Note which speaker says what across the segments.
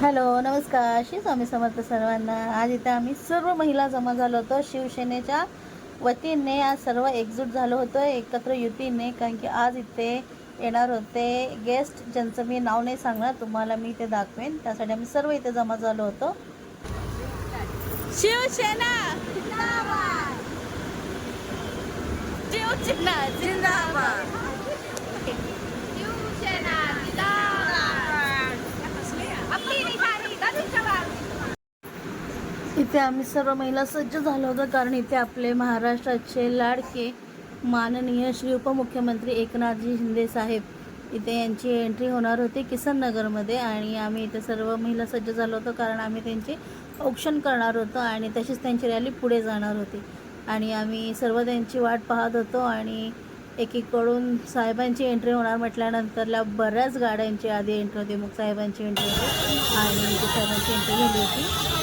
Speaker 1: Hello नमस्कार. श्री स्वामी समर्थ सर्वांना. आज इथे आम्ही सर्व महिला जमा झालो होतो. शिवसेनेच्या वतीने आज सर्व एकजूट झालो होतो एकत्र युतीने. कारण की आज इथे येणार होते गेस्ट ज्यांचं मी नाव नाही सांगणार तुम्हाला मी ते दाखवेन. त्यासाठी आम्ही सर्व इथे जमा झालो होतो. शिवसेना! शिवसेना इथे आम्ही सर्व महिला सज्ज झालो होतो कारण इथे आपले महाराष्ट्राचे लाडके माननीय श्री उपमुख्यमंत्री एकनाथजी शिंदे साहेब. इथे यांची एंट्री होणार होती किसन नगरमध्ये आणि आम्ही इथे सर्व महिला सज्ज झालो होतो कारण आम्ही त्यांचे औक्षण करणार होतो आणि तशीच त्यांची रॅली पुढे जाणार होती. आणि आम्ही सर्व त्यांची वाट पाहत होतो आणि एकीकडून साहेबांची एंट्री होणार म्हटल्यानंतरला बऱ्याच गाड्यांची आधी एंट्री होती मग साहेबांची एंट्री होती आणि साहेबांची एंट्री झाली होती.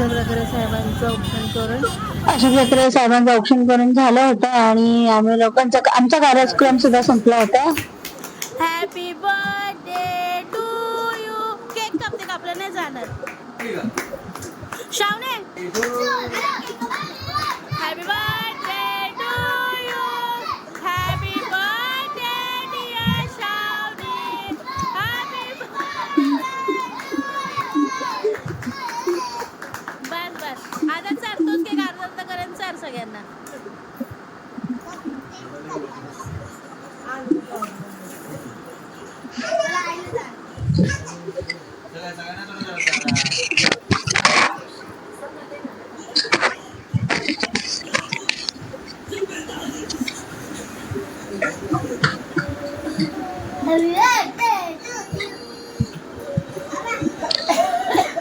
Speaker 1: अशा प्रकारे साहेबांचं औक्षण करून. अशा प्रकारे साहेबांचं औक्षण करून झालं होतं आणि आम्ही लोकांचा आमचा कार्यक्रम सुद्धा संपला होता. Happy birthday to you cake कापते कापलं नाही जाणार. शावणे हॅपी बर्थडे नमस्कार सगळ्यांना.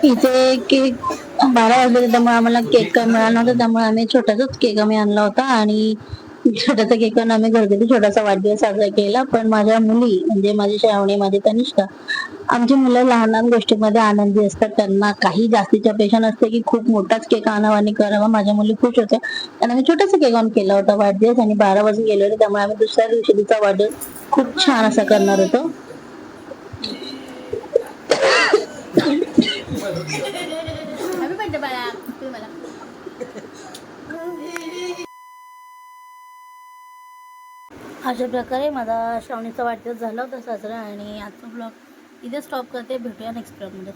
Speaker 1: इथे केक बारा वाजले त्यामुळे आम्हाला केक काय मिळाला नव्हता त्यामुळे आम्ही छोटासाच केक आम्ही आणला होता आणि छोटासा केक आम्ही घरगुती छोटासा वाढदिवस साजरा केला. पण माझ्या मुली म्हणजे माझी श्रावणी माझी तनिष्ठा आमची मुलं लहान लहान गोष्टीमध्ये आनंदी असतात. त्यांना काही जास्तीच्या पेशा नसते की खूप मोठाच केक आणावा आणि करावा. माझ्या मुली खुश होत्या. त्यांना मी छोटासा केक ऑन केला होता वाढदिवस आणि बारा वाजून गेले होते त्यामुळे आम्ही दुसऱ्या दिवशी तिचा वाढदिवस खूप छान असा करणार होतो हॅपी बर्थडे बाळा तुम्ही मला अशा प्रकारे माझा श्रावणीचा वाढदिवस झाला होता साजरा आणि आजचा ब्लॉग इथे स्टॉप करते. भेटूया नेक्स्ट ब्लॉगमध्ये